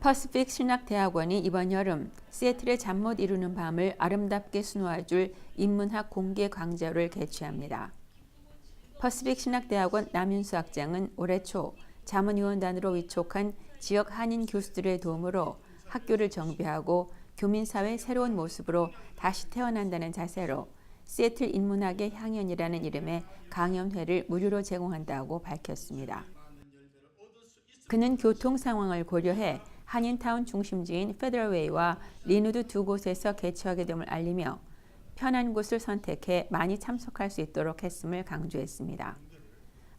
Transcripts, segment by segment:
퍼시픽 신학대학원이 이번 여름 시애틀의 잠 못 이루는 밤을 아름답게 수놓아줄 인문학 공개 강좌를 개최합니다. 퍼시픽 신학대학원 남윤수 학장은 올해 초 자문위원단으로 위촉한 지역 한인 교수들의 도움으로 학교를 정비하고 교민사회 새로운 모습으로 다시 태어난다는 자세로 시애틀 인문학의 향연이라는 이름의 강연회를 무료로 제공한다고 밝혔습니다. 그는 교통 상황을 고려해 한인타운 중심지인 페더럴웨이와 리누드 두 곳에서 개최하게 됨을 알리며 편한 곳을 선택해 많이 참석할 수 있도록 했음을 강조했습니다.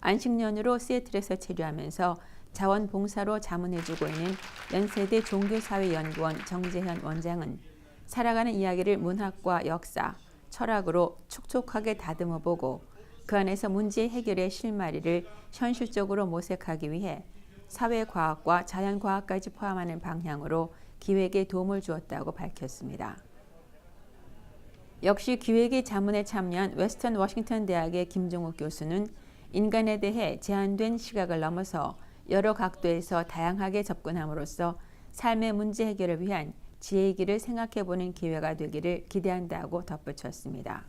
안식년으로 시애틀에서 체류하면서 자원봉사로 자문해주고 있는 연세대 종교사회연구원 정재현 원장은 살아가는 이야기를 문학과 역사, 철학으로 촉촉하게 다듬어보고 그 안에서 문제 해결의 실마리를 현실적으로 모색하기 위해 사회과학과 자연과학까지 포함하는 방향으로 기획에 도움을 주었다고 밝혔습니다. 역시 기획의 자문에 참여한 웨스턴 워싱턴 대학의 김종욱 교수는 인간에 대해 제한된 시각을 넘어서 여러 각도에서 다양하게 접근함으로써 삶의 문제 해결을 위한 지혜의 길을 생각해보는 기회가 되기를 기대한다고 덧붙였습니다.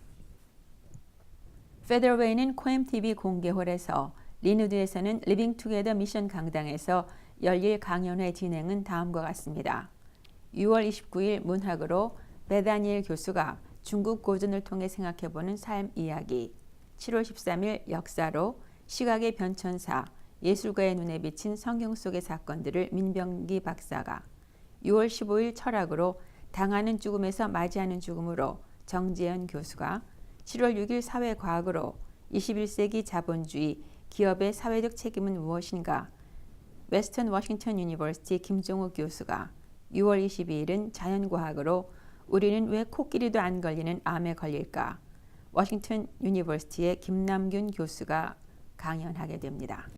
페더웨이는 코엠TV 공개홀에서 리누드에서는 리빙 투게더 미션 강당에서 열릴 강연회 진행은 다음과 같습니다. 6월 29일 문학으로 베다니엘 교수가 중국 고전을 통해 생각해보는 삶 이야기 7월 13일 역사로 시각의 변천사 예술가의 눈에 비친 성경 속의 사건들을 민병기 박사가 6월 15일 철학으로 당하는 죽음에서 맞이하는 죽음으로 정재현 교수가 7월 6일 사회과학으로 21세기 자본주의 기업의 사회적 책임은 무엇인가 웨스턴 워싱턴 유니버시티 김종욱 교수가 6월 22일은 자연과학으로 우리는 왜 코끼리도 안 걸리는 암에 걸릴까 워싱턴 유니버시티의 김남균 교수가 강연하게 됩니다.